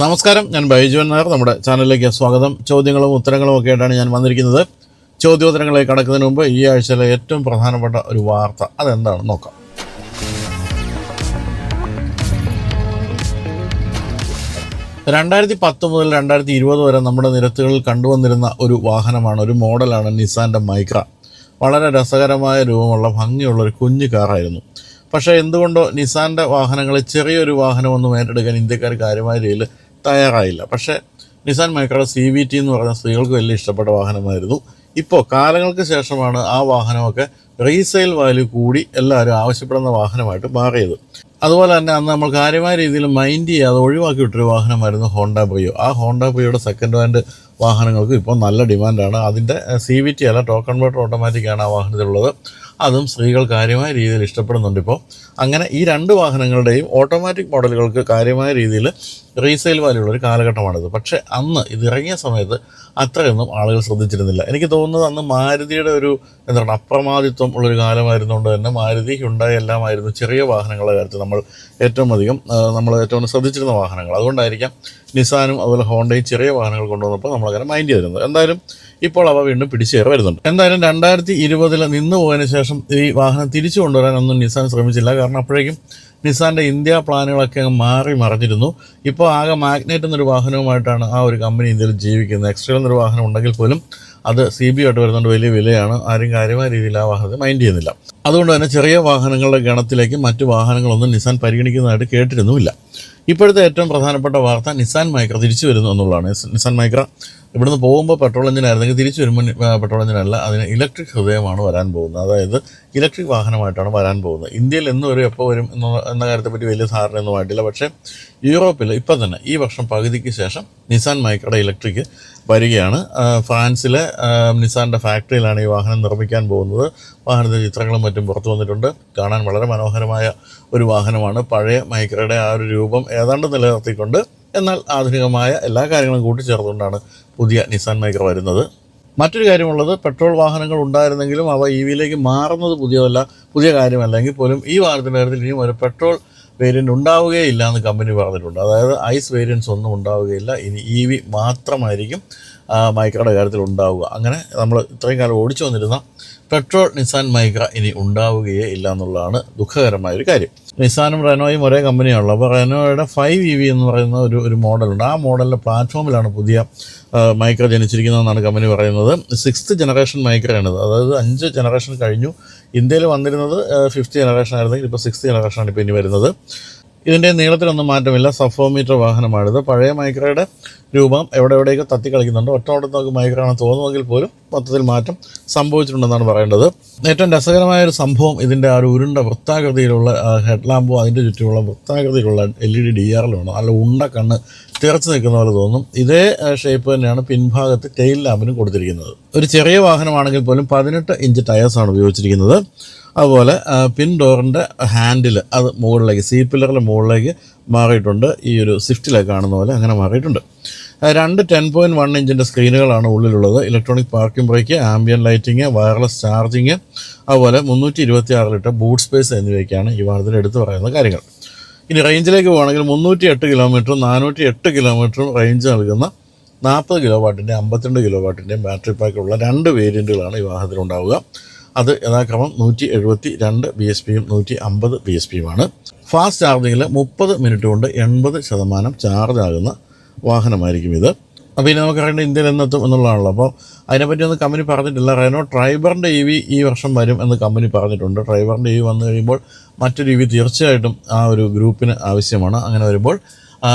നമസ്കാരം ഞാൻ ബൈജുവൻ നായർ. നമ്മുടെ ചാനലിലേക്ക് സ്വാഗതം. ചോദ്യങ്ങളും ഉത്തരങ്ങളും ഒക്കെ ആയിട്ടാണ് ഞാൻ വന്നിരിക്കുന്നത്. ചോദ്യോത്തരങ്ങളിലേക്ക് കടക്കുന്നതിന് മുമ്പ് ഈ ആഴ്ചയിലെ ഏറ്റവും പ്രധാനപ്പെട്ട ഒരു വാർത്ത. അതെന്താണെന്ന് നോക്കാം. രണ്ടായിരത്തി പത്ത് മുതൽ രണ്ടായിരത്തി ഇരുപത് വരെ നമ്മുടെ നിരത്തുകളിൽ കണ്ടുവന്നിരുന്ന ഒരു വാഹനമാണ് ഒരു മോഡലാണ് നിസാന്റെ മൈക്ര. വളരെ രസകരമായ രൂപമുള്ള ഭംഗിയുള്ള ഒരു കുഞ്ഞു കാറായിരുന്നു. പക്ഷേ എന്തുകൊണ്ടോ നിസാന്റെ വാഹനങ്ങളിൽ ചെറിയൊരു വാഹനമൊന്നും ഏറ്റെടുക്കാൻ ഇന്ത്യക്കാർ കാര്യമായ രീതിയിൽ തയ്യാറായില്ല. പക്ഷേ Nissan micro C V T എന്ന് പറഞ്ഞ സ്ത്രീകൾക്ക് വലിയ ഇഷ്ടപ്പെട്ട വാഹനമായിരുന്നു. ഇപ്പോൾ കാലങ്ങൾക്ക് ശേഷമാണ് ആ വാഹനമൊക്കെ റീസെയിൽ വാല്യൂ കൂടി എല്ലാവരും ആവശ്യപ്പെടുന്ന വാഹനമായിട്ട് മാറിയത്. അതുപോലെ തന്നെ അന്ന് നമ്മൾ കാര്യമായ രീതിയിൽ മൈൻഡ് ചെയ്യാതെ ഒഴിവാക്കി വിട്ടൊരു വാഹനമായിരുന്നു ഹോണ്ട പ്രിയോ ആ ഹോണ്ട പ്രിയോയുടെ സെക്കൻഡ് ഹാൻഡ് വാഹനങ്ങൾക്ക് ഇപ്പോൾ നല്ല ഡിമാൻഡാണ് അതിന്റെ സി വി ടി അല്ല ടോക്കൺ ബോട്ടർ ഓട്ടോമാറ്റിക്കാണ് ആ വാഹനത്തിലുള്ളത്. അതും സ്ത്രീകൾ കാര്യമായ രീതിയിൽ ഇഷ്ടപ്പെടുന്നുണ്ട് ഇപ്പോൾ അങ്ങനെ ഈ രണ്ട് വാഹനങ്ങളുടെയും ഓട്ടോമാറ്റിക് മോഡലുകൾക്ക് കാര്യമായ രീതിയിൽ റീസെയിൽ വാല്യൂ ഉള്ള ഒരു കാലഘട്ടമാണിത്. പക്ഷേ അന്ന് ഇത് ഇറങ്ങിയ സമയത്ത് അത്രയൊന്നും ആളുകൾ ശ്രദ്ധിച്ചിരുന്നില്ല. എനിക്ക് തോന്നുന്നത് അന്ന് മാരുതിയുടെ ഒരു എന്താണ് അപ്രമാദിത്വം ഉള്ളൊരു കാലമായിരുന്നുകൊണ്ട് തന്നെ മാരുതി ഹുണ്ടായി എല്ലാമായിരുന്നു ചെറിയ വാഹനങ്ങളുടെ കാര്യത്തിൽ നമ്മൾ ഏറ്റവും അധികം നമ്മൾ ഏറ്റവും ശ്രദ്ധിച്ചിരുന്ന വാഹനങ്ങൾ. അതുകൊണ്ടായിരിക്കാം നിസാനും അതുപോലെ ഹോണ്ടയും ചെറിയ വാഹനങ്ങൾ കൊണ്ടുവന്നപ്പോൾ നമ്മളങ്ങനെ മൈൻഡ് ചെയ്തിരുന്നത്. എന്തായാലും ഇപ്പോൾ അവ വീണ്ടും പിടിച്ചേറി വരുന്നുണ്ട്. എന്തായാലും രണ്ടായിരത്തി ഇരുപതിൽ നിന്ന് പോയതിനു ശേഷം ഈ വാഹനം തിരിച്ചു കൊണ്ടുവരാനൊന്നും നിസാൻ ശ്രമിച്ചില്ല. കാരണം അപ്പോഴേക്കും നിസാന്റെ ഇന്ത്യ പ്ലാനുകളൊക്കെ അങ്ങ് മാറി മറിഞ്ഞിരുന്നു. ഇപ്പോൾ ആകെ മാഗ്നേറ്റ് എന്നൊരു വാഹനവുമായിട്ടാണ് ആ ഒരു കമ്പനി ഇന്ത്യയിൽ ജീവിക്കുന്നത്. എക്സ്ട്രൽ എന്നൊരു വാഹനം ഉണ്ടെങ്കിൽ പോലും അത് സി ബി ആയിട്ട് വരുന്നുണ്ട് വലിയ വിലയാണ്. ആരും കാര്യമായ രീതിയിൽ ആ വാഹനത്തെ മൈൻഡ് ചെയ്യുന്നില്ല. അതുകൊണ്ട് തന്നെ ചെറിയ വാഹനങ്ങളുടെ ഗണത്തിലേക്ക് മറ്റു വാഹനങ്ങളൊന്നും നിസാൻ പരിഗണിക്കുന്നതായിട്ട് കേട്ടിരുന്നുമില്ല. ഇപ്പോഴത്തെ ഏറ്റവും പ്രധാനപ്പെട്ട വാർത്ത നിസാൻ മൈക്ര തിരിച്ചു വരുന്നു എന്നുള്ളതാണ്. നിസാൻ മൈക്ര ഇവിടുന്ന് പോകുമ്പോൾ പെട്രോൾ എഞ്ചിനായിരുന്നെങ്കിൽ തിരിച്ചു വരുമ്പോൾ പെട്രോൾ എഞ്ചിനല്ല അതിന് ഇലക്ട്രിക് ഹൃദയമാണ് വരാൻ പോകുന്നത്. അതായത് ഇലക്ട്രിക് വാഹനമായിട്ടാണ് വരാൻ പോകുന്നത്. ഇന്ത്യയിൽ എന്ന് വരും എപ്പോൾ വരും എന്ന എന്ന കാര്യത്തെപ്പറ്റി വലിയ ധാരണയൊന്നും ആയിട്ടില്ല. പക്ഷേ യൂറോപ്പിൽ ഇപ്പം തന്നെ ഈ വർഷം പകുതിക്ക് ശേഷം നിസാൻ മൈക്കയുടെ ഇലക്ട്രിക് വരികയാണ്. ഫ്രാൻസിലെ നിസാന്റെ ഫാക്ടറിയിലാണ് ഈ വാഹനം നിർമ്മിക്കാൻ പോകുന്നത്. വാഹനത്തിന്റെ ചിത്രങ്ങളും മറ്റും പുറത്തു വന്നിട്ടുണ്ട്. കാണാൻ വളരെ മനോഹരമായ ഒരു വാഹനമാണ്. പഴയ മൈക്രയുടെ ആ ഒരു രൂപം ഏതാണ്ട് നിലനിർത്തിക്കൊണ്ട് എന്നാൽ ആധുനികമായ എല്ലാ കാര്യങ്ങളും കൂട്ടിച്ചേർത്തുകൊണ്ടാണ് പുതിയ നിസാൻ മൈക്ര വരുന്നത്. മറ്റൊരു കാര്യമുള്ളത് പെട്രോൾ വാഹനങ്ങൾ ഉണ്ടായിരുന്നെങ്കിലും അവ ഇ വിയിലേക്ക് മാറുന്നത് പുതിയതല്ല പുതിയ കാര്യമല്ലെങ്കിൽ പോലും ഈ വാഹനത്തിന്റെ കാര്യത്തിൽ ഇനിയും ഒരു പെട്രോൾ വേരിയന്റ് ഉണ്ടാവുകയില്ല എന്ന് കമ്പനി പറഞ്ഞിട്ടുണ്ട്. അതായത് ഐസ് വേരിയൻസ് ഒന്നും ഉണ്ടാവുകയില്ല. ഇനി ഇ വി മാത്രമായിരിക്കും മൈക്രയുടെ കാര്യത്തിൽ ഉണ്ടാവുക. അങ്ങനെ നമ്മൾ ഇത്രയും കാലം ഓടിച്ചു വന്നിരുന്ന പെട്രോൾ നിസാൻ മൈക്ര ഇനി ഉണ്ടാവുകയേ ഇല്ല എന്നുള്ളതാണ് ദുഃഖകരമായ ഒരു കാര്യം. നിസാനും റെനോയും ഒരേ കമ്പനിയാണല്ലോ അപ്പോൾ റെനോയുടെ ഫൈവ് ഇ വി എന്ന് പറയുന്ന ഒരു ഒരു മോഡലുണ്ട്. ആ മോഡലിന്റെ പ്ലാറ്റ്ഫോമിലാണ് പുതിയ മൈക്ര ജനിച്ചിരിക്കുന്നതെന്നാണ് കമ്പനി പറയുന്നത്. സിക്സ്ത് ജനറേഷൻ മൈക്രയാണിത് അതായത് അഞ്ച് ജനറേഷൻ കഴിഞ്ഞു. ഇന്ത്യയിൽ വന്നിരുന്നത് ഫിഫ്ത്ത് ജനറേഷൻ ആയിരുന്നെങ്കിൽ ഇപ്പോൾ സിക്സ്ത് ജനറേഷനാണ് ഇപ്പോൾ ഇനി വരുന്നത്. ഇതിന്റെ നീളത്തിലൊന്നും മാറ്റമില്ല. സഫോമീറ്റർ വാഹനമാണിത്. പഴയ മൈക്രയുടെ രൂപം എവിടെ എവിടെയൊക്കെ തത്തി കളിക്കുന്നുണ്ട്. ഒറ്റ ഓട്ടത്തിൽ നമുക്ക് മൈക്രാണ് തോന്നുമെങ്കിൽ പോലും മൊത്തത്തിൽ മാറ്റം സംഭവിച്ചിട്ടുണ്ടെന്നാണ് പറയേണ്ടത്. ഏറ്റവും രസകരമായ ഒരു സംഭവം ഇതിന്റെ ആ ഒരു ഉരുണ്ട വൃത്താകൃതിയിലുള്ള ഹെഡ് ലാമ്പും അതിന്റെ ചുറ്റുമുള്ള വൃത്താകൃതിയിലുള്ള എൽ ഇ ഡി ഡി ആറിലുമാണ് നല്ല ഉണ്ട കണ്ണ് തിറച്ചു നിൽക്കുന്ന പോലെ തോന്നും. ഇതേ ഷേപ്പ് തന്നെയാണ് പിൻഭാഗത്ത് ടെയിൽ ലാമ്പിനും കൊടുത്തിരിക്കുന്നത്. ഒരു ചെറിയ വാഹനമാണെങ്കിൽ പോലും പതിനെട്ട് ഇഞ്ച് ടയേഴ്സാണ് ഉപയോഗിച്ചിരിക്കുന്നത്. അതുപോലെ പിൻ ഡോറിന്റെ ഹാൻഡിൽ അത് മുകളിലേക്ക് സീ പില്ലറിന്റെ മുകളിലേക്ക് മാറിയിട്ടുണ്ട്. ഈ ഒരു സ്വിഫ്റ്റിലേക്ക് കാണുന്ന പോലെ അങ്ങനെ മാറിയിട്ടുണ്ട്. രണ്ട് ടെൻ പോയിന്റ് വൺ ഇഞ്ചിന്റെ സ്ക്രീനുകളാണ് ഉള്ളിലുള്ളത്. Electronic parking brake ambient lighting wireless charging അതുപോലെ മുന്നൂറ്റി ഇരുപത്തി ആറ് ലിറ്റർ ബൂട്ട് സ്പേസ് എന്നിവയൊക്കെയാണ് ഈ വാഹനത്തിൽ എടുത്തു പറയുന്ന കാര്യങ്ങൾ. ഇനി റേഞ്ചിലേക്ക് പോകുകയാണെങ്കിൽ മുന്നൂറ്റി എട്ട് കിലോമീറ്ററും നാനൂറ്റി എട്ട് കിലോമീറ്ററും റേഞ്ച് നൽകുന്ന നാൽപ്പത് കിലോ വാട്ടിന്റെ അമ്പത്തിരണ്ട് കിലോ വാട്ടിന്റെയും ബാറ്ററി പാക്കുള്ള രണ്ട് വേരിയന്റുകളാണ് ഈ വാഹനത്തിൽ ഉണ്ടാവുക അത് യഥാക്രമം നൂറ്റി എഴുപത്തി രണ്ട് ബി എസ് പിയും നൂറ്റി അമ്പത് ബി എസ് പിയുമാണ് ഫാസ്റ്റ് ചാർജിങ്ങിൽ മുപ്പത് മിനിറ്റ് കൊണ്ട് എൺപത് ശതമാനം ചാർജ് ആകുന്ന വാഹനമായിരിക്കും ഇത്. അപ്പോൾ ഇനി നമുക്കറിയേണ്ട ഇന്ത്യയിൽ എന്നെത്തും എന്നുള്ളതാണല്ലോ. അപ്പോൾ അതിനെപ്പറ്റി ഒന്നും കമ്പനി പറഞ്ഞിട്ടില്ല. റെനോ ഡ്രൈവറിന്റെ ഇ വി ഈ വർഷം വരും എന്ന് കമ്പനി പറഞ്ഞിട്ടുണ്ട്. ഡ്രൈവറിന്റെ ഇ വി വന്നു കഴിയുമ്പോൾ മറ്റൊരു ഇ വി തീർച്ചയായിട്ടും ആ ഒരു ഗ്രൂപ്പിന് ആവശ്യമാണ്. അങ്ങനെ വരുമ്പോൾ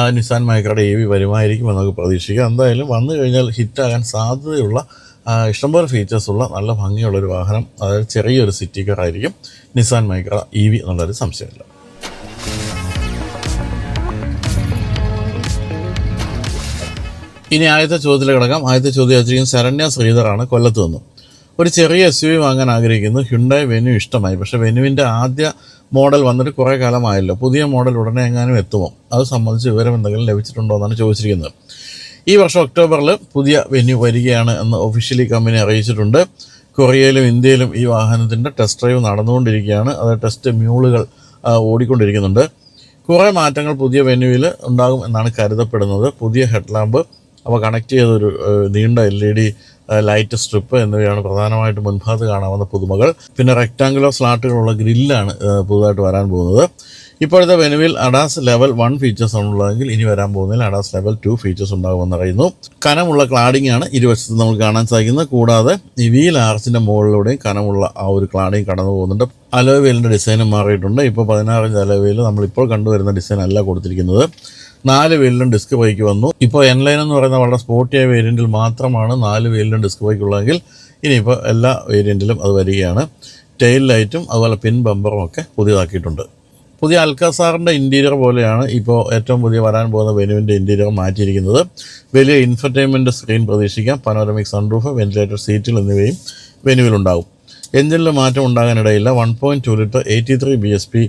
നിസാൻ മൈക്രയുടെ ഇ വി വരുമായിരിക്കും എന്ന് പ്രതീക്ഷിക്കുക പ്രതീക്ഷിക്കാം. എന്തായാലും വന്നു കഴിഞ്ഞാൽ ഹിറ്റാകാൻ സാധ്യതയുള്ള ഇഷ്ടംപോലെ ഫീച്ചേഴ്സുള്ള നല്ല ഭംഗിയുള്ളൊരു വാഹനം അതായത് ചെറിയൊരു സിറ്റി കാർ ആയിരിക്കും. നിസാൻ മൈക്ര ഇ വി എന്നുള്ളൊരു സംശയമില്ല. ഇനി ആദ്യത്തെ ചോദ്യത്തിൽ കിടക്കാം. ആദ്യത്തെ ചോദ്യം വെച്ചിരിക്കുന്നത് ശരണ്യ ശ്രീധറാണ് കൊല്ലത്ത് നിന്നും. ഒരു ചെറിയ എസ് യു വി വാങ്ങാൻ ആഗ്രഹിക്കുന്നു. ഹ്യുണ്ടായി വെനു ഇഷ്ടമായി. പക്ഷേ വെനുവിന്റെ ആദ്യ മോഡൽ വന്നിട്ട് കുറേ കാലമായല്ലോ. പുതിയ മോഡൽ ഉടനെ എങ്ങാനും എത്തുമോ? അത് സംബന്ധിച്ച് വിവരം എന്തെങ്കിലും ലഭിച്ചിട്ടുണ്ടോ എന്നാണ് ചോദിച്ചിരിക്കുന്നത്. ഈ വർഷം ഒക്ടോബറിൽ പുതിയ വെന്യൂ വരികയാണ് എന്ന് ഒഫീഷ്യലി കമ്പനി അറിയിച്ചിട്ടുണ്ട്. കൊറിയയിലും ഇന്ത്യയിലും ഈ വാഹനത്തിന്റെ ടെസ്റ്റ് ഡ്രൈവ് നടന്നുകൊണ്ടിരിക്കുകയാണ്. അത് ടെസ്റ്റ് മ്യൂളുകൾ ഓടിക്കൊണ്ടിരിക്കുന്നുണ്ട്. കുറേ മാറ്റങ്ങൾ പുതിയ വെന്യൂവിൽ ഉണ്ടാകും എന്നാണ് കരുതപ്പെടുന്നത്. പുതിയ ഹെഡ് ലാമ്പ് അവ കണക്ട് ചെയ്തൊരു നീണ്ട L E D light strip എന്നിവയാണ് പ്രധാനമായിട്ടും മുൻഭാഗത്ത് കാണാവുന്ന പുതുമകൾ. പിന്നെ റെക്റ്റാങ്കുലർ സ്ലാട്ടുകളുള്ള ഗ്രില്ലാണ് പുതുതായിട്ട് വരാൻ പോകുന്നത്. ഇപ്പോഴത്തെ മെനുവിൽ അഡാസ് ലെവൽ വൺ ഫീച്ചേഴ്സ് ആണുള്ളതെങ്കിൽ ഇനി വരാൻ പോകുന്നതിൽ അഡാസ് ലെവൽ ടു ഫീച്ചേഴ്സ് ഉണ്ടാകുമെന്ന് അറിയുന്നു. കനമുള്ള ക്ലാഡിംഗ് ആണ് ഇരുവശത്ത് നമുക്ക് കാണാൻ സാധിക്കുന്നത്. കൂടാതെ ഈ വീൽ ആർച്ചിന്റെ മുകളിലൂടെയും കനമുള്ള ആ ഒരു ക്ലാഡിംഗ് കടന്നു പോകുന്നുണ്ട്. അലോവേലിന്റെ ഡിസൈനും മാറിയിട്ടുണ്ട്. ഇപ്പോൾ പതിനാറ് ഇഞ്ച് അലോയ് നമ്മൾ നമ്മളിപ്പോൾ കണ്ടുവരുന്ന ഡിസൈൻ അല്ല കൊടുത്തിരിക്കുന്നത്. നാല് വീലിലും ഡിസ്ക് ബൈക്ക് വന്നു. ഇപ്പോൾ എൻ ലൈൻ എന്ന് പറയുന്ന വളരെ സ്പോർട്ടിയായ വേരിയന്റിൽ മാത്രമാണ് നാല് വീലിലും ഡിസ്ക് ബൈക്ക് ഉള്ളതെങ്കിൽ ഇനിയിപ്പോൾ എല്ലാ വേരിയന്റിലും അത് വരികയാണ്. ടെയിൽ ലൈറ്റും അതുപോലെ പിൻ ബമ്പറും ഒക്കെ പുതിയതാക്കിയിട്ടുണ്ട്. പുതിയ അൽക്കാസാറിന്റെ ഇന്റീരിയർ പോലെയാണ് ഇപ്പോൾ ഏറ്റവും പുതിയ വരാൻ പോകുന്ന വെനുവിന്റെ ഇന്റീരിയർ മാറ്റിയിരിക്കുന്നത്. വലിയ ഇൻഫർടൈൻമെന്റ് സ്ക്രീൻ പ്രതീക്ഷിക്കാം. പനോരമിക് സൺറൂഫ് വെന്റിലേറ്റർ സീറ്റിൽ എന്നിവയും വെനുവിലുണ്ടാകും എഞ്ചിനിൽ മാറ്റം ഉണ്ടാകാനിടയില്ല. One point two litre eighty three B S P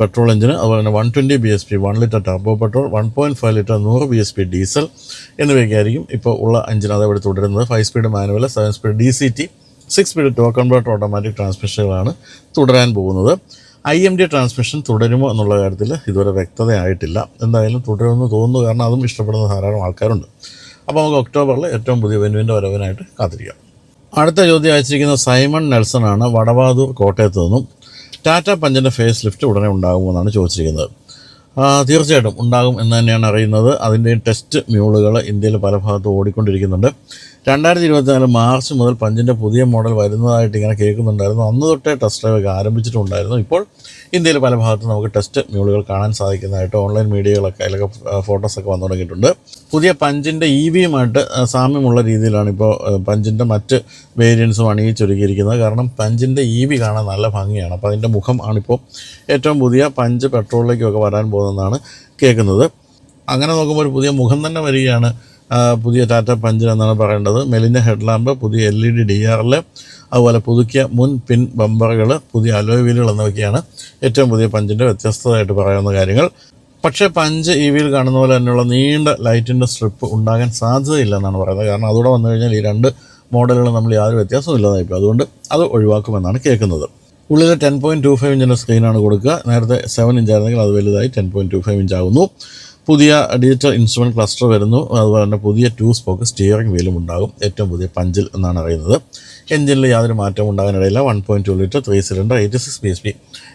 petrol എഞ്ചിന് അതുപോലെ തന്നെ one twenty B S P one litre turbo petrol one point five litre നൂറ് ബി എസ് പി ഡീസൽ എന്നിവയൊക്കെയായിരിക്കും ഇപ്പോൾ ഉള്ള എഞ്ചിൻ അതേപോലെ തുടരുന്നത്. Five speed manual seven speed D C T six speed to converter automatic ട്രാൻസ്മിഷനുകളാണ് തുടരാൻ പോകുന്നത്. I M D transmission തുടരുമോ എന്നുള്ള കാര്യത്തിൽ ഇതുവരെ വ്യക്തതയായിട്ടില്ല. എന്തായാലും തുടരുമെന്ന് തോന്നുന്നു. കാരണം അതും ഇഷ്ടപ്പെടുന്ന ധാരാളം ആൾക്കാരുണ്ട്. അപ്പോൾ നമുക്ക് ഒക്ടോബറിൽ ഏറ്റവും പുതിയ വെനുവിന്റെ വരവിനായിട്ട് കാത്തിരിക്കാം. അടുത്ത ചോദ്യം അയച്ചിരിക്കുന്ന സൈമൺ നെൽസൺ ആണ് വടവാതൂർ കോട്ടയത്ത് നിന്നും ടാറ്റ പഞ്ചിന്റെ ഫേസ് ലിഫ്റ്റ് ഉടനെ ഉണ്ടാകുമെന്നാണ് ചോദിച്ചിരിക്കുന്നത്. തീർച്ചയായിട്ടും ഉണ്ടാകും എന്ന് തന്നെയാണ് അറിയുന്നത്. അതിന്റെ ടെസ്റ്റ് മ്യൂളുകൾ ഇന്ത്യയിൽ പല ഭാഗത്തും ഓടിക്കൊണ്ടിരിക്കുന്നുണ്ട്. രണ്ടായിരത്തി ഇരുപത്തിനാല് മാർച്ച് മുതൽ പഞ്ചിന്റെ പുതിയ മോഡൽ വരുന്നതായിട്ട് ഇങ്ങനെ കേൾക്കുന്നുണ്ടായിരുന്നു. അന്ന് തൊട്ടേ ടെസ്റ്റ് ഡ്രൈവ് ഒക്കെ ആരംഭിച്ചിട്ടുണ്ടായിരുന്നു. ഇപ്പോൾ ഇന്ത്യയിൽ പല ഭാഗത്തും നമുക്ക് ടെസ്റ്റ് മ്യൂളുകൾ കാണാൻ സാധിക്കുന്നതായിട്ട് ഓൺലൈൻ മീഡിയകളൊക്കെ അതിലൊക്കെ ഫോട്ടോസൊക്കെ വന്നു തുടങ്ങിയിട്ടുണ്ട്. പുതിയ പഞ്ചിന്റെ ഇ വിയുമായിട്ട് സാമ്യമുള്ള രീതിയിലാണ് ഇപ്പോൾ പഞ്ചിന്റെ മറ്റ് വേരിയൻസും അണിയിച്ചൊരുക്കിയിരിക്കുന്നത്. കാരണം പഞ്ചിന്റെ ഇ വി കാണാൻ നല്ല ഭംഗിയാണ്. അപ്പോൾ അതിന്റെ മുഖം ആണിപ്പോൾ ഏറ്റവും പുതിയ പഞ്ച് പെട്രോളിലേക്കൊക്കെ വരാൻ പോകുന്നതെന്നാണ് കേൾക്കുന്നത്. അങ്ങനെ നോക്കുമ്പോൾ ഒരു പുതിയ മുഖം തന്നെ വരികയാണ്. പുതിയ ടാറ്റ എന്നാണ് പറയേണ്ടത്. മെലിഞ്ഞ ഹെഡ്ലാമ്പ് പുതിയ എൽ ഇ ഡി ഡി ആറിൽ അതുപോലെ പുതുക്കിയ മുൻ പിൻ ബമ്പറുകൾ പുതിയ അലോയ് വീലുകൾ എന്നൊക്കെയാണ് ഏറ്റവും പുതിയ പഞ്ചിന്റെ വ്യത്യസ്തമായിട്ട് പറയുന്ന കാര്യങ്ങൾ. പക്ഷേ പഞ്ച് ഈ വീൽ കാണുന്ന പോലെ തന്നെയുള്ള നീണ്ട ലൈറ്റിന്റെ സ്ട്രിപ്പ് ഉണ്ടാകാൻ സാധ്യതയില്ലെന്നാണ് പറയുന്നത്. കാരണം അതുകൂടെ വന്നു കഴിഞ്ഞാൽ ഈ രണ്ട് മോഡലുകൾ നമ്മൾ യാതൊരു വ്യത്യാസവും ഇല്ലാതായിപ്പോൾ അതുകൊണ്ട് അത് ഒഴിവാക്കുമെന്നാണ് കേൾക്കുന്നത്. ഉള്ളിൽ ടെൻ പോയിന്റ് ടു ഫൈവ് ഇഞ്ചിന്റെ സ്ക്രീനാണ് കൊടുക്കുക. നേരത്തെ സെവൻ ഇഞ്ച് ആയിരുന്നെങ്കിൽ അത് വലുതായി ten point two five inch ആകുന്നു. പുതിയ ഡിജിറ്റൽ ഇൻസ്ട്രുമെന്റ് ക്ലസ്റ്റർ വരുന്നു. അതുപോലെ തന്നെ പുതിയ ടു സ്പോക്ക് സ്റ്റിയറിംഗ് വീലും ഉണ്ടാകും. ഏറ്റവും പുതിയ പഞ്ചിൽ എന്നാണ് അറിയുന്നത്. എഞ്ചിനിൽ യാതൊരു മാറ്റവും ഉണ്ടാകാനിടയില്ല. One point two litre three cylinder eighty six P S P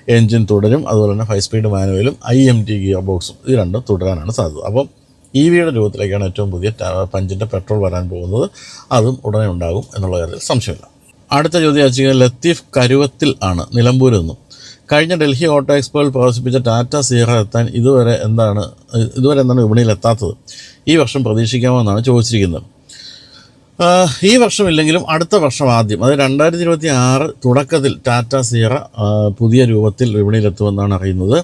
engine തുടരും. അതുപോലെ തന്നെ ഫൈവ് സ്പീഡ് മാനുവലും ഐ എം ടി ഗിയർ ബോക്സും ഇത് രണ്ടും തുടരാനാണ് സാധ്യത. അപ്പം ഇ വിയുടെ രൂപത്തിലേക്കാണ് ഏറ്റവും പുതിയ പഞ്ചിന്റെ പെട്രോൾ വരാൻ പോകുന്നത്. അതും ഉടനെ ഉണ്ടാകും എന്നുള്ള കാര്യത്തിൽ സംശയമില്ല. അടുത്ത ചോദ്യം വെച്ചാൽ ലത്തീഫ് കരുവത്തിൽ ആണ് നിലമ്പൂരിൽ നിന്നും. കഴിഞ്ഞ ഡൽഹി ഓട്ടോ എക്സ്പോയിൽ പ്രദർശിപ്പിച്ച ടാറ്റ സീറ എത്താൻ ഇതുവരെ എന്താണ് ഇതുവരെ എന്താണ് വിപണിയിൽ എത്താത്തത്? ഈ വർഷം പ്രതീക്ഷിക്കാമോ എന്നാണ് ചോദിച്ചിരിക്കുന്നത് ഈ വർഷം ഇല്ലെങ്കിലും അടുത്ത വർഷം ആദ്യം അതായത് രണ്ടായിരത്തി ഇരുപത്തി ആറ് തുടക്കത്തിൽ ടാറ്റ സീറ പുതിയ രൂപത്തിൽ വിപണിയിലെത്തുമെന്നാണ് അറിയുന്നത്.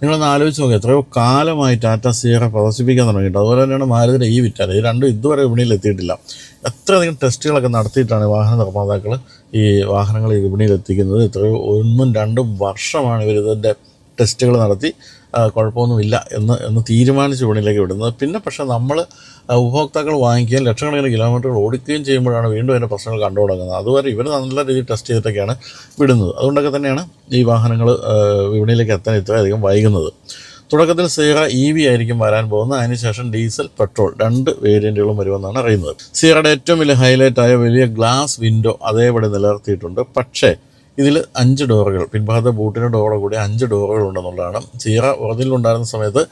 നിങ്ങളൊന്ന് ആലോചിച്ച് നോക്കുക എത്രയോ കാലമായി ടാറ്റ സീറ പ്രദർശിപ്പിക്കാൻ തുടങ്ങിയിട്ട് അതുപോലെ തന്നെയാണ് മാരുതിയുടെ ഈ വിറ്റാല ഈ രണ്ടും ഇതുവരെ വിപണിയിൽ എത്തിയിട്ടില്ല. എത്രയധികം ടെസ്റ്റുകളൊക്കെ നടത്തിയിട്ടാണ് വാഹന നിർമ്മാതാക്കൾ ഈ വാഹനങ്ങൾ വിപണിയിൽ എത്തിക്കുന്നത് എത്രയോ ഒന്നും രണ്ടും വർഷമാണ് ഇവർ ഇതിന്റെ ടെസ്റ്റുകൾ നടത്തി. കുഴപ്പമൊന്നുമില്ല എന്ന് എന്ന് തീരുമാനിച്ച് വിപണിയിലേക്ക് വിടുന്നത്. പിന്നെ പക്ഷേ നമ്മൾ ഉപഭോക്താക്കൾ വാങ്ങിക്കുകയും ലക്ഷക്കണക്കിന് കിലോമീറ്ററുകൾ ഓടിക്കുകയും ചെയ്യുമ്പോഴാണ് വീണ്ടും അതിന്റെ പ്രശ്നങ്ങൾ കണ്ടു തുടങ്ങുന്നത്. അതുവരെ ഇവർ നല്ല രീതിയിൽ ടെസ്റ്റ് ചെയ്തിട്ടൊക്കെയാണ് വിടുന്നത്. അതുകൊണ്ടൊക്കെ തന്നെയാണ് ഈ വാഹനങ്ങൾ വിപണിയിലേക്ക് എത്താൻ ഇത്രയധികം വൈകുന്നത്. തുടക്കത്തിൽ സീറ ഇ വി ആയിരിക്കും വരാൻ പോകുന്നത്. അതിനുശേഷം ഡീസൽ പെട്രോൾ രണ്ട് വേരിയന്റുകളും വരുമെന്നാണ് അറിയുന്നത്. സീറയുടെ ഏറ്റവും വലിയ ഹൈലൈറ്റ് ആയ വലിയ ഗ്ലാസ് വിൻഡോ അതേപടി നിലനിർത്തിയിട്ടുണ്ട്. പക്ഷേ ഇതിൽ അഞ്ച് ഡോറുകൾ പിൻഭാഗത്തെ ബൂട്ടിന്റെ ഡോറോടെ കൂടി അഞ്ച് ഡോറുകൾ ഉണ്ടെന്നുള്ളതാണ്. സീറ ഒറിജിനലുണ്ടായിരുന്ന സമയത്ത്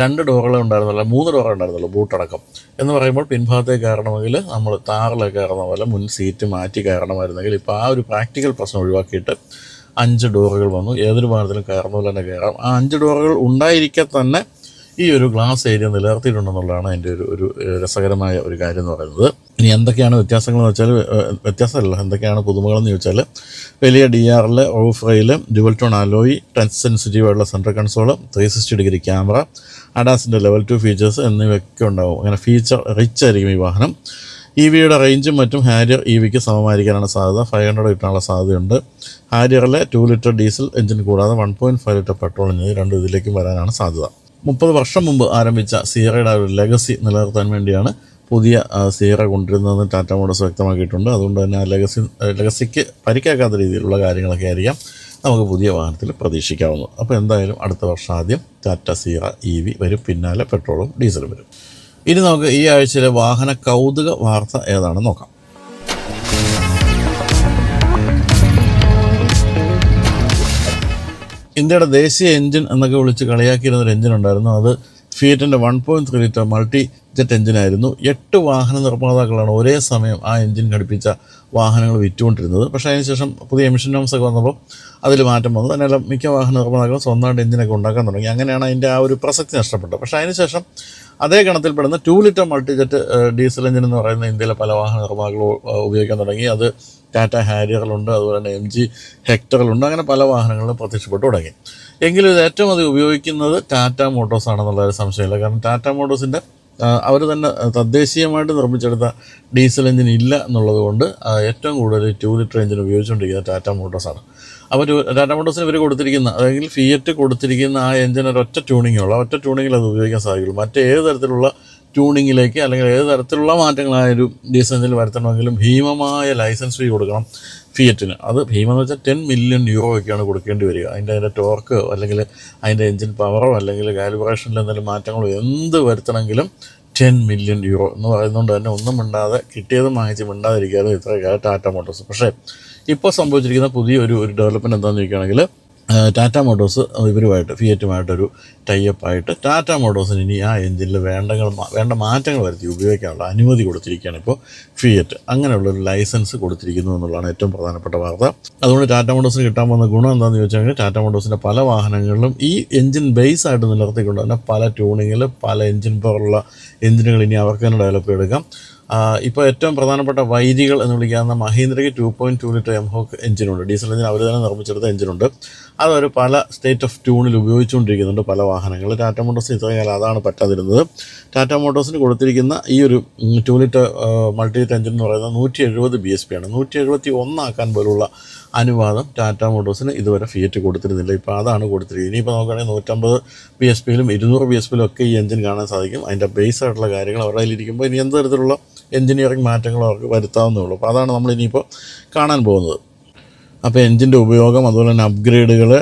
രണ്ട് ഡോറുകൾ ഉണ്ടായിരുന്നില്ല മൂന്ന് ഡോറേ ഉണ്ടായിരുന്നുള്ളൂ ബൂട്ടടക്കം എന്ന് പറയുമ്പോൾ പിൻഭാഗത്തേക്ക് കയറണമെങ്കിൽ നമ്മൾ താറിലൊക്കെ കയറുന്ന പോലെ മുൻ സീറ്റ് മാറ്റി കയറണമായിരുന്നെങ്കിൽ ഇപ്പോൾ ആ ഒരു പ്രാക്ടിക്കൽ പ്രശ്നം ഒഴിവാക്കിയിട്ട് അഞ്ച് ഡോറുകൾ വന്നു. ഏതൊരു വാഹനത്തിലും കയറുന്ന പോലെ തന്നെ കയറാം. ആ അഞ്ച് ഡോറുകൾ ഉണ്ടായിരിക്കെ തന്നെ ഈ ഒരു ഗ്ലാസ് ഏരിയ നിലനിർത്തിയിട്ടുണ്ടെന്നുള്ളതാണ് അതിന്റെ ഒരു ഒരു രസകരമായ ഒരു കാര്യം എന്ന് പറയുന്നത്. ഇനി എന്തൊക്കെയാണ് വ്യത്യാസങ്ങൾ എന്ന് വെച്ചാൽ വ്യത്യാസമല്ല. എന്തൊക്കെയാണ് പുതുമകളെന്ന് ചോദിച്ചാൽ വലിയ ഡി ആറിൽ off rail dual tone alloy touch sensitive ആയിട്ടുള്ള central console three sixty degree camera അഡാസിന്റെ level two features എന്നിവയൊക്കെ ഉണ്ടാവും. അങ്ങനെ ഫീച്ചർ റിച്ച് ആയിരിക്കും ഈ വാഹനം. ഇ വിയുടെ റേഞ്ചും മറ്റും ഹാരിയർ ഇ വിക്ക് സമമായിരിക്കാനാണ് സാധ്യത. ഫൈവ് ഹൺഡ്രഡ് കിട്ടാനുള്ള സാധ്യതയുണ്ട്. ഹാരിയറിലെ ടു ലിറ്റർ ഡീസൽ എഞ്ചിൻ കൂടാതെ one point five litre petrol engine രണ്ടും ഇതിലേക്കും വരാനാണ് സാധ്യത. മുപ്പത് വർഷം മുമ്പ് ആരംഭിച്ച സീറയുടെ ഒരു ലെഗസി നിലനിർത്താൻ വേണ്ടിയാണ് പുതിയ സിയറ സീറ കൊണ്ടുവരുന്നതെന്ന് ടാറ്റ മോഡസ് വ്യക്തമാക്കിയിട്ടുണ്ട്. അതുകൊണ്ട് തന്നെ ആ ലെഗസി ലെഗസിക്ക് പരിക്കേക്കാത്ത രീതിയിലുള്ള കാര്യങ്ങളൊക്കെ ആയിരിക്കാം. നമുക്ക് പുതിയ വാഹനത്തിൽ പ്രതീക്ഷിക്കാവുന്നത്. അപ്പോൾ എന്തായാലും അടുത്ത വർഷം ആദ്യം ടാറ്റ സീറ ഇ വരും. പിന്നാലെ പെട്രോളും ഡീസലും വരും. ഇനി നമുക്ക് ഈ ആഴ്ചയിലെ വാഹന കൗതുക വാർത്ത ഏതാണെന്ന് നോക്കാം. ഇന്ത്യയുടെ ദേശീയ എഞ്ചിൻ എന്നൊക്കെ വിളിച്ച് കളിയാക്കിയിരുന്ന ഒരു എഞ്ചിൻ ഉണ്ടായിരുന്നു. അത് ഫിയറ്റിന്റെ one point three litre multijet എഞ്ചിനായിരുന്നു എട്ട് വാഹന നിർമ്മാതാക്കളാണ് ഒരേ സമയം ആ എഞ്ചിൻ ഘടിപ്പിച്ച വാഹനങ്ങൾ വിറ്റുകൊണ്ടിരുന്നത്. പക്ഷേ അതിനുശേഷം പുതിയ എമിഷൻ നോംസ് ഒക്കെ വന്നപ്പോൾ അതിൽ മാറ്റം വന്നു. അതിനെല്ല മിക്ക വാഹന നിർമ്മാതാക്കളും സ്വന്തമായിട്ട് എഞ്ചിനൊക്കെ ഉണ്ടാക്കാൻ തുടങ്ങി. അങ്ങനെയാണ് അതിന്റെ ആ ഒരു പ്രസക്തി നഷ്ടപ്പെട്ടത്. പക്ഷേ അതിനുശേഷം അതേ ഗണത്തിൽപ്പെടുന്ന two litre multijet diesel engine എന്ന് പറയുന്ന ഇന്ത്യയിലെ പല വാഹന നിർമ്മാതാക്കളും ഉപയോഗിക്കാൻ തുടങ്ങി. അത് ടാറ്റ ഹാരിയറുകളുണ്ട് അതുപോലെ തന്നെ എം ജി ഹെക്ടറുകളുണ്ട് അങ്ങനെ പല വാഹനങ്ങളും പ്രത്യക്ഷപ്പെട്ടു തുടങ്ങി. എങ്കിലും ഇത് ഏറ്റവും അധികം ഉപയോഗിക്കുന്നത് ടാറ്റ മോട്ടോഴ്സ് ആണെന്നുള്ള ഒരു സംശയമില്ല. കാരണം ടാറ്റ മോട്ടോഴ്സിന്റെ അവർ തന്നെ തദ്ദേശീയമായിട്ട് നിർമ്മിച്ചെടുത്ത ഡീസൽ എഞ്ചിൻ ഇല്ല എന്നുള്ളത് കൊണ്ട് ഏറ്റവും കൂടുതൽ ടു ലിറ്റർ എഞ്ചിൻ ഉപയോഗിച്ചുകൊണ്ടിരിക്കുന്നത് ടാറ്റ മോട്ടോഴ്സാണ് ടു- ടാറ്റ മോട്ടോഴ്സിന് ഇവർ കൊടുത്തിരിക്കുന്ന അല്ലെങ്കിൽ ഫിയറ്റ് കൊടുത്തിരിക്കുന്ന ആ എഞ്ചിൻ ഒരൊറ്റ ട്യൂണിങ്ങേ ഒറ്റ ട്യൂണിങ്ങിൽ അത് ഉപയോഗിക്കാൻ സാധിക്കുള്ളൂ. മറ്റേത് തരത്തിലുള്ള ട്യൂണിങ്ങിലേക്ക് അല്ലെങ്കിൽ ഏത് തരത്തിലുള്ള മാറ്റങ്ങളായാലും ഡീസൽ എഞ്ചിൽ വരുത്തണമെങ്കിലും ഭീമമായ ലൈസൻസ് ഫീ കൊടുക്കണം. ഫിയറ്റിന്. അത് ഭീമെന്ന് വെച്ചാൽ ടെൻ മില്യൺ യൂറോ ഒക്കെയാണ് കൊടുക്കേണ്ടി വരിക. അതിന്റെ അതിന്റെ ടോർക്ക് അല്ലെങ്കിൽ അതിന്റെ എഞ്ചിൻ പവറോ അല്ലെങ്കിൽ കാലിബ്രേഷനിൽ എന്തെങ്കിലും മാറ്റങ്ങളോ എന്ത് വരുത്തണമെങ്കിലും ടെൻ മില്യൺ യൂറോ എന്ന് പറയുന്നതുകൊണ്ട് തന്നെ ഒന്നും മിണ്ടാതെ കിട്ടിയതും വാങ്ങിച്ച് മിണ്ടാതിരിക്കാതെ ഇത്രയൊക്കെ ടാറ്റ മോട്ടോഴ്സ്. പക്ഷേ ഇപ്പോൾ സംഭവിച്ചിരിക്കുന്ന പുതിയൊരു ഒരു ഡെവലപ്മെന്റ് എന്താണെന്ന് ചോദിക്കുകയാണെങ്കിൽ ടാറ്റ മോട്ടോഴ്സ് ഇവരുമായിട്ട് ഫിയറ്റുമായിട്ടൊരു ടൈപ്പായിട്ട് ടാറ്റ മോട്ടോഴ്സിന് ഇനി ആ എഞ്ചിനിൽ വേണ്ടങ്ങൾ വേണ്ട മാറ്റങ്ങൾ വരുത്തി ഉപയോഗിക്കാനുള്ള അനുമതി കൊടുത്തിരിക്കുകയാണ് ഇപ്പോൾ ഫിയറ്റ് അങ്ങനെയുള്ളൊരു ലൈസൻസ് കൊടുത്തിരിക്കുന്നു എന്നുള്ളതാണ് ഏറ്റവും പ്രധാനപ്പെട്ട വാർത്ത. അതുകൊണ്ട് ടാറ്റ മോട്ടോഴ്സിന് കിട്ടാൻ പോകുന്ന ഗുണം എന്താണെന്ന് ചോദിച്ചാൽ ടാറ്റ മോട്ടോഴ്സിന്റെ പല വാഹനങ്ങളിലും ഈ എഞ്ചിൻ ബേസ് ആയിട്ട് നിലനിർത്തിക്കൊണ്ട് തന്നെ പല ട്യൂണിങ്ങിൽ പല എഞ്ചിൻ പോലുള്ള എഞ്ചിനുകൾ ഇനി അവർക്ക് തന്നെ ഡെവലപ്പ് ചെയ്തെടുക്കാം. ഇപ്പോൾ ഏറ്റവും പ്രധാനപ്പെട്ട വൈദികൾ എന്ന് വിളിക്കാവുന്ന മഹീന്ദ്രയ്ക്ക് two point two litre mHawk എഞ്ചിനുണ്ട് diesel engine അവർ തന്നെ നിർമ്മിച്ചെടുത്ത എഞ്ചിനുണ്ട് അതൊരു പല സ്റ്റേറ്റ് ഓഫ് ട്യൂണിൽ ഉപയോഗിച്ചുകൊണ്ടിരിക്കുന്നുണ്ട് പല വാഹനങ്ങൾ. ടാറ്റ മോട്ടോഴ്സ് ഇത്രയും അതാണ് പറ്റാതിരുന്നത്. ടാറ്റ മോട്ടോഴ്സിന് കൊടുത്തിരിക്കുന്ന ഈ ഒരു ടു ലിറ്റർ മൾട്ടി എഞ്ചിൻ എന്ന് പറയുന്നത് നൂറ്റി എഴുപത് ബി എസ് പി ആണ്. നൂറ്റി എഴുപത്തി ഒന്നാക്കാൻ പോലുള്ള അനുവാദം ടാറ്റ മോട്ടോഴ്സിന് ഇതുവരെ ഫിയറ്റ് കൊടുത്തിരുന്നില്ല. ഇപ്പോൾ അതാണ് കൊടുത്തിരിക്കുന്നത്. ഇനിയിപ്പോൾ നോക്കുകയാണെങ്കിൽ നൂറ്റമ്പത് ബി എസ് പിയിലും ഇരുന്നൂറ് ബി എസ് പിയിലും ഒക്കെ ഈ എഞ്ചിൻ കാണാൻ സാധിക്കും. അതിന്റെ ബേസ് ആയിട്ടുള്ള കാര്യങ്ങൾ അവരുടെ കയ്യിലിരിക്കുമ്പോൾ ഇനി എന്ത് തരത്തിലുള്ള എഞ്ചിനീയറിംഗ് മാറ്റങ്ങളും അവർക്ക് വരുത്താവുന്നേ ഉള്ളൂ. അപ്പോൾ അതാണ് നമ്മൾ ഇനിയിപ്പോൾ കാണാൻ പോകുന്നത്. അപ്പോൾ എൻജിന്റെ ഉപയോഗം അതുപോലെ തന്നെ അപ്ഗ്രേഡുകൾ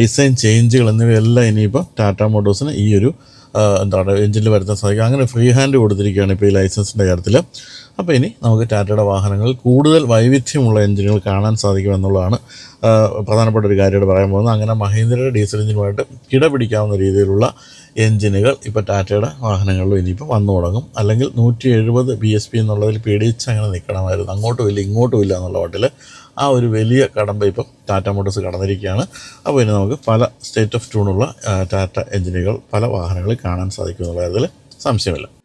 ഡിസൈൻ ചേഞ്ചുകൾ എന്നിവയെല്ലാം ഇനിയിപ്പോൾ ടാറ്റ മോട്ടോഴ്സിന് ഈ ഒരു എന്താണ് എഞ്ചിനിൽ വരുത്താൻ സാധിക്കും. അങ്ങനെ ഫ്രീ ഹാൻഡ് കൊടുത്തിരിക്കുകയാണ് ഇപ്പോൾ ഈ ലൈസൻസിന്റെ കാര്യത്തിൽ അപ്പോൾ ഇനി നമുക്ക് ടാറ്റയുടെ വാഹനങ്ങളിൽ കൂടുതൽ വൈവിധ്യമുള്ള എഞ്ചിനുകൾ കാണാൻ സാധിക്കും എന്നുള്ളതാണ് പ്രധാനപ്പെട്ട ഒരു കാര്യമായിട്ട് പറയാൻ പോകുന്നത്. അങ്ങനെ മഹീന്ദ്രയുടെ ഡീസൽ എഞ്ചിനുമായിട്ട് കിടപിടിക്കാവുന്ന രീതിയിലുള്ള എഞ്ചിനുകൾ ഇപ്പോൾ ടാറ്റയുടെ വാഹനങ്ങളിലും ഇനിയിപ്പോൾ വന്നു തുടങ്ങും. അല്ലെങ്കിൽ നൂറ്റി എഴുപത് ബി എസ് പി എന്നുള്ളതിൽ പേടിച്ച് അങ്ങനെ നിൽക്കണമായിരുന്നു അങ്ങോട്ടും ഇല്ല ഇങ്ങോട്ടും ഇല്ല എന്നുള്ള മട്ടിൽ ആ ഒരു വലിയ കടമ്പ ഇപ്പം ടാറ്റ മോട്ടോഴ്സ് കടന്നിരിക്കുകയാണ്. അപ്പോൾ ഇനി നമുക്ക് പല സ്റ്റേറ്റ് ഓഫ് ട്യൂണുള്ള ടാറ്റ എഞ്ചിനുകൾ പല വാഹനങ്ങളിൽ കാണാൻ സാധിക്കും എന്നുള്ള കാര്യത്തിൽ സംശയമില്ല.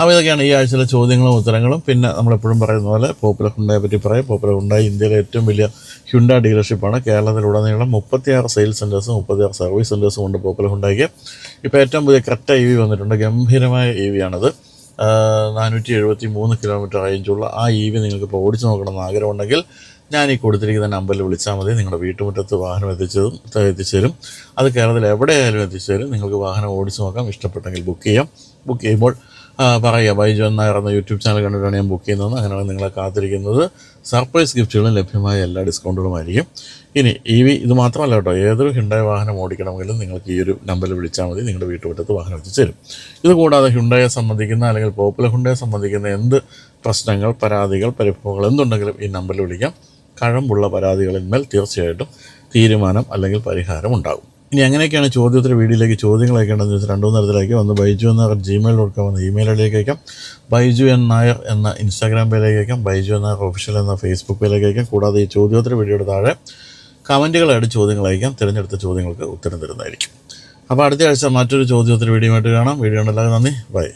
അപ്പോൾ ഇതൊക്കെയാണ് ഈ ആഴ്ചയിലെ ചോദ്യങ്ങളും ഉത്തരങ്ങളും. പിന്നെ നമ്മളെപ്പോഴും പറയുന്ന പോലെ പോപ്പുലർ ഹുണ്ടായെ പറ്റി പറയാം. പോപ്പുലർ ഹുണ്ടായി ഇന്ത്യയിലെ ഏറ്റവും വലിയ ഹ്യുണ്ട ഡീലർഷിപ്പാണ്. കേരളത്തിലുടനീളം മുപ്പത്തിയാറ് സെയിൽസ് സെന്റേഴ്സും മുപ്പത്തിയാറ് സർവീസ് സെന്റേഴ്സും ഉണ്ട് പോപ്പുലർ ഹുണ്ടായിക്ക്. ഇപ്പോൾ ഏറ്റവും പുതിയ ക്രെറ്റ ഇ വി വന്നിട്ടുണ്ട്. ഗംഭീരമായ ഇ വി ആണത്. നാനൂറ്റി എഴുപത്തി മൂന്ന് കിലോമീറ്റർ റേഞ്ചുള്ള ആ ഇ വി നിങ്ങൾക്ക് ഇപ്പോൾ ഓടിച്ചു നോക്കണമെന്ന് ആഗ്രഹമുണ്ടെങ്കിൽ ഞാൻ ഈ കൊടുത്തിരിക്കുന്ന നമ്പറിൽ വിളിച്ചാൽ മതി. നിങ്ങളുടെ വീട്ടുമുറ്റത്ത് വാഹനം എത്തിച്ചതും എത്തിച്ചേരും. അത് കേരളത്തിൽ എവിടെയായാലും എത്തിച്ചേരും. നിങ്ങൾക്ക് വാഹനം ഓടിച്ചു നോക്കാം. ഇഷ്ടപ്പെട്ടെങ്കിൽ ബുക്ക് ചെയ്യാം. ബുക്ക് ചെയ്യുമ്പോൾ പറയുക ബൈജു നായർ എന്ന യൂട്യൂബ് ചാനൽ കണ്ടിട്ടാണ് ഞാൻ ബുക്ക് ചെയ്യുന്നത്. അങ്ങനെയാണ് നിങ്ങളെ കാത്തിരിക്കുന്നത്. സർപ്രൈസ് ഗിഫ്റ്റുകളും ലഭ്യമായ എല്ലാ ഡിസ്കൗണ്ടുകളും ആയിരിക്കും. ഇനി ഈ വി ഇത് മാത്രമല്ല കേട്ടോ. ഏതൊരു ഹിണ്ടായ വാഹനം ഓടിക്കണമെങ്കിലും നിങ്ങൾക്ക് ഈ ഒരു നമ്പറിൽ വിളിച്ചാൽ മതി. നിങ്ങളുടെ വീട്ടുമുറ്റത്ത് വാഹനം എത്തിച്ചേരും ഇത് കൂടാതെ ഹുണ്ടായെ സംബന്ധിക്കുന്ന അല്ലെങ്കിൽ പോപ്പുലർ ഹുണ്ടയെ സംബന്ധിക്കുന്ന എന്ത് പ്രശ്നങ്ങൾ പരാതികൾ പരിഭവങ്ങൾ എന്തുണ്ടെങ്കിലും ഈ നമ്പറിൽ വിളിക്കാം. കഴമ്പുള്ള പരാതികളിന്മേൽ തീർച്ചയായിട്ടും തീരുമാനം അല്ലെങ്കിൽ പരിഹാരം ഉണ്ടാകും. ഇനി എങ്ങനെയൊക്കെയാണ് ചോദ്യോത്തര വീഡിയോയിലേക്ക് ചോദ്യങ്ങൾ അയക്കേണ്ടതെന്ന് വെച്ചാൽ രണ്ടു തരത്തിലേക്ക് ഒന്ന് ബൈജു എന്ന ജിമെയിൽ ഡോട്ട് കോം എന്ന ഇമെയിൽ ഐഡിയിലേക്ക് അയക്കാം. ബൈജു എൻ നായർ എന്ന ഇൻസ്റ്റാഗ്രാം പേജിലേക്ക് അയക്കാം. ബൈജു എന്ന ഒഫീഷ്യൽ എന്ന ഫേസ്ബുക്ക് പേജിലേക്ക് അയക്കാം. കൂടാതെ ഈ ചോദ്യോത്തര വീഡിയോയുടെ താഴെ കമന്റുകളായിട്ട് ചോദ്യങ്ങൾ അയക്കാം. തിരഞ്ഞെടുത്ത ചോദ്യങ്ങൾക്ക് ഉത്തരം തരുന്നതായിരിക്കും. അപ്പോൾ അടുത്ത ആഴ്ച മറ്റൊരു ചോദ്യോത്തര വീഡിയോ ആയിട്ട് കാണാം. വീഡിയോ ഉണ്ടല്ലാതെ നന്ദി. ബൈ.